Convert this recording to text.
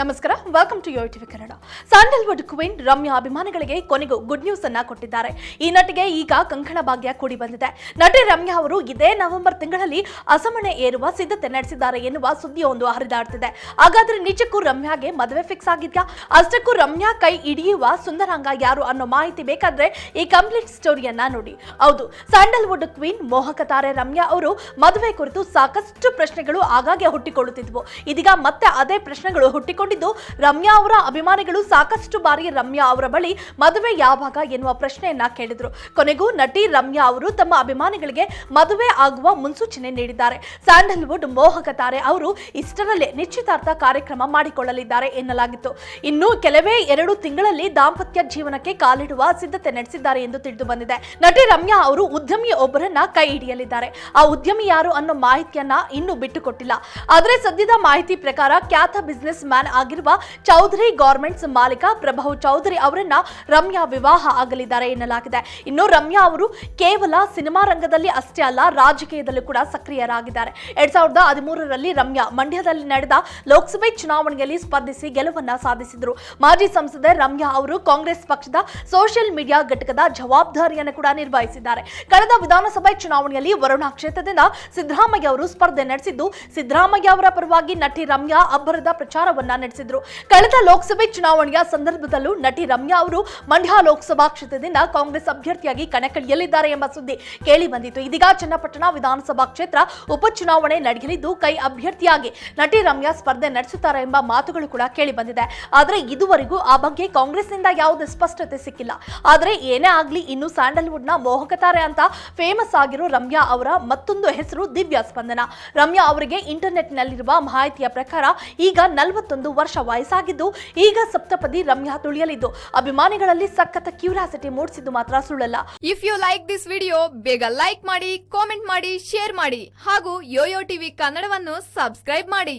ನಮಸ್ಕಾರ welcome to your TV Kannada sandalwood queen Ramya ಅಭಿಮಾನಿಗಳಿಗೆ ಕೊನೆಗೂ ಗುಡ್ ನ್ಯೂಸ್ ಅನ್ನ ಕೊಟ್ಟಿದ್ದಾರೆ. ಈ ನಟಿಗೆ ಈಗ ಕಂಕಣ ಭಾಗ್ಯ ಕೂಡಿ ಬಂದಿದೆ. ನಟಿ ರಮ್ಯಾ ಅವರು ಇದೇ ನವೆಂಬರ್ ತಿಂಗಳಲ್ಲಿ ಅಸಮಣೆ ಏರುವ ಸಿದ್ಧತೆ ನಡೆಸಿದ್ದಾರೆ ಎನ್ನುವ ಸುದ್ದಿಯೊಂದು ಹರಿದಾಡ್ತಿದೆ. ಹಾಗಾದ್ರೆ ನಿಜಕ್ಕೂ ರಮ್ಯಾಗೆ ಮದುವೆ ಫಿಕ್ಸ್ ಆಗಿದ್ಯಾ? ಅಷ್ಟಕ್ಕೂ ರಮ್ಯಾ ಕೈ ಹಿಡಿಯುವ ಸುಂದರಾಂಗ ಯಾರು ಅನ್ನೋ ಮಾಹಿತಿ ಬೇಕಾದ್ರೆ ಈ ಕಂಪ್ಲೀಟ್ ಸ್ಟೋರಿಯನ್ನ ನೋಡಿ. ಹೌದು ಸ್ಯಾಂಡಲ್ವುಡ್ ಕ್ವೀನ್ ಮೋಹಕ ತಾರೆ ರಮ್ಯಾ ಅವರು ಮದುವೆ ಕುರಿತು ಸಾಕಷ್ಟು ಪ್ರಶ್ನೆಗಳು ಆಗಾಗ್ಗೆ ಹುಟ್ಟಿಕೊಳ್ಳುತ್ತಿದ್ವು. ಇದೀಗ ಮತ್ತೆ ಅದೇ ಪ್ರಶ್ನೆಗಳು ಹುಟ್ಟಿಕೊಂಡಿದ್ದು ರಮ್ಯಾ ಅವರ ಅಭಿಮಾನಿಗಳು ಸಾಕಷ್ಟು ಬಾರಿ ರಮ್ಯಾ ಅವರ ಬಳಿ ಮದುವೆ ಯಾವಾಗ ಎನ್ನುವ ಪ್ರಶ್ನೆಯನ್ನ ಕೇಳಿದ್ರು. ಕೊನೆಗೂ ನಟಿ ರಮ್ಯಾ ಅವರು ತಮ್ಮ ಅಭಿಮಾನಿಗಳಿಗೆ ಮದುವೆ ಆಗುವ ಮುನ್ಸೂಚನೆ ನೀಡಿದ್ದಾರೆ. ಸ್ಯಾಂಡಲ್ವುಡ್ ಮೋಹಕ ತಾರೆ ಅವರು ಇಷ್ಟರಲ್ಲೇ ನಿಶ್ಚಿತಾರ್ಥ ಕಾರ್ಯಕ್ರಮ ಮಾಡಿಕೊಳ್ಳಲಿದ್ದಾರೆ ಎನ್ನಲಾಗಿತ್ತು. ಇನ್ನು ಕೆಲವೇ ಎರಡು ತಿಂಗಳಲ್ಲಿ ದಾಂಪತ್ಯ ಜೀವನಕ್ಕೆ ಕಾಲಿಡುವ ಸಿದ್ಧತೆ ನಡೆಸಿದ್ದಾರೆ ಎಂದು ತಿಳಿದು ಬಂದಿದೆ. ನಟಿ ರಮ್ಯಾ ಅವರು ಉದ್ಯಮಿ ಒಬ್ಬರನ್ನ ಕೈ ಹಿಡಿಯಲಿದ್ದಾರೆ. ಆ ಉದ್ಯಮಿ ಯಾರು ಅನ್ನೋ ಮಾಹಿತಿಯನ್ನ ಇನ್ನೂ ಬಿಟ್ಟುಕೊಟ್ಟಿಲ್ಲ. ಆದರೆ ಸದ್ಯದ ಮಾಹಿತಿ ಪ್ರಕಾರ ಖ್ಯಾತ ಬಿಸ್ನೆಸ್ ಮ್ಯಾನ್ ಆಗಿರುವ ಚೌಧರಿ ಗಾರ್ಮೆಂಟ್ಸ್ ಮಾಲೀಕ ಪ್ರಭಾವ್ ಚೌಧರಿ ಅವರನ್ನ ರಮ್ಯಾ ವಿವಾಹ ಆಗಲಿದ್ದಾರೆ ಎನ್ನಲಾಗಿದೆ. ಇನ್ನು ರಮ್ಯಾ ಅವರು ಕೇವಲ ಸಿನಿಮಾ ರಂಗದಲ್ಲಿ ಅಷ್ಟೇ ಅಲ್ಲ, ರಾಜಕೀಯದಲ್ಲೂ ಕೂಡ ಸಕ್ರಿಯರಾಗಿದ್ದಾರೆ. ಎರಡ್ ಸಾವಿರದ ಹದಿಮೂರರಲ್ಲಿ ರಮ್ಯಾ ಮಂಡ್ಯದಲ್ಲಿ ನಡೆದ ಲೋಕಸಭೆ ಚುನಾವಣೆಯಲ್ಲಿ ಸ್ಪರ್ಧಿಸಿ ಗೆಲುವನ್ನ ಸಾಧಿಸಿದ್ರು. ಮಾಜಿ ಸಂಸದೆ ರಮ್ಯಾ ಅವರು ಕಾಂಗ್ರೆಸ್ ಪಕ್ಷದ ಸೋಷಿಯಲ್ ಮೀಡಿಯಾ ಘಟಕದ ಜವಾಬ್ದಾರಿಯನ್ನು ಕೂಡ ನಿರ್ವಹಿಸಿದ್ದಾರೆ. ಕಳೆದ ವಿಧಾನಸಭೆ ಚುನಾವಣೆಯಲ್ಲಿ ವರುಣ ಕ್ಷೇತ್ರದಿಂದ ಸಿದ್ದರಾಮಯ್ಯ ಅವರು ಸ್ಪರ್ಧೆ ನಡೆಸಿದ್ದು, ಸಿದ್ದರಾಮಯ್ಯ ಅವರ ಪರವಾಗಿ ನಟಿ ರಮ್ಯಾ ಅಬ್ಬರದ ಪ್ರಚಾರವನ್ನ ನಡೆಸಿದ್ರು. ಕಳೆದ ಲೋಕಸಭೆ ಚುನಾವಣೆಯ ಸಂದರ್ಭದಲ್ಲೂ ನಟಿ ರಮ್ಯಾ ಅವರು ಮಂಡ್ಯ ಲೋಕಸಭಾ ಕ್ಷೇತ್ರದಿಂದ ಕಾಂಗ್ರೆಸ್ ಅಭ್ಯರ್ಥಿಯಾಗಿ ಕಣಕ್ಕಿಳಿಯಲಿದ್ದಾರೆ ಎಂಬ ಸುದ್ದಿ ಕೇಳಿ ಬಂದಿತ್ತು. ಇದೀಗ ಚನ್ನಪಟ್ಟಣ ವಿಧಾನಸಭಾ ಕ್ಷೇತ್ರ ಉಪಚುನಾವಣೆ ನಡೆಯಲಿದ್ದು ಕೈ ಅಭ್ಯರ್ಥಿಯಾಗಿ ನಟಿ ರಮ್ಯಾ ಸ್ಪರ್ಧೆ ನಡೆಸುತ್ತಾರೆ ಎಂಬ ಮಾತುಗಳು ಕೂಡ ಕೇಳಿ ಬಂದಿದೆ. ಆದರೆ ಇದುವರೆಗೂ ಆ ಬಗ್ಗೆ ಕಾಂಗ್ರೆಸ್ನಿಂದ ಯಾವುದೇ ಸ್ಪಷ್ಟತೆ ಸಿಕ್ಕಿಲ್ಲ. ಆದರೆ ಏನೇ ಆಗಲಿ ಇನ್ನು ಸ್ಯಾಂಡಲ್ವುಡ್ನ ಮೋಹಕತಾರೆ ಅಂತ ಫೇಮಸ್ ಆಗಿರೋ ರಮ್ಯಾ ಅವರ ಮತ್ತೊಂದು ಹೆಸರು ದಿವ್ಯಾ ಸ್ಪಂದನ. ರಮ್ಯಾ ಅವರಿಗೆ ಇಂಟರ್ನೆಟ್ನಲ್ಲಿರುವ ಮಾಹಿತಿಯ ಪ್ರಕಾರ ಈಗ ನಲವತ್ತೊಂದು ವರ್ಷ ವಯಸ್ಸಾಗಿದ್ದು ಈಗ ಸಪ್ತಪದಿ ರಮ್ಯಾ ತುಳಿಯಲಿದ್ದು. ಅಭಿಮಾನಿಗಳಲ್ಲಿ ಸಖತ್ ಕ್ಯೂರಿಯಾಸಿಟಿ ಮೂಡಿಸಿದ್ದು ಮಾತ್ರ ಸುಳ್ಳಲ್ಲ. If you like this video ಬೇಗ ಲೈಕ್ ಮಾಡಿ ಕಾಮೆಂಟ್ ಮಾಡಿ ಶೇರ್ ಮಾಡಿ ಹಾಗೂ ಯೋಯೋ ಟಿವಿ ಕನ್ನಡವನ್ನು ಸಬ್ಸ್ಕ್ರೈಬ್ ಮಾಡಿ.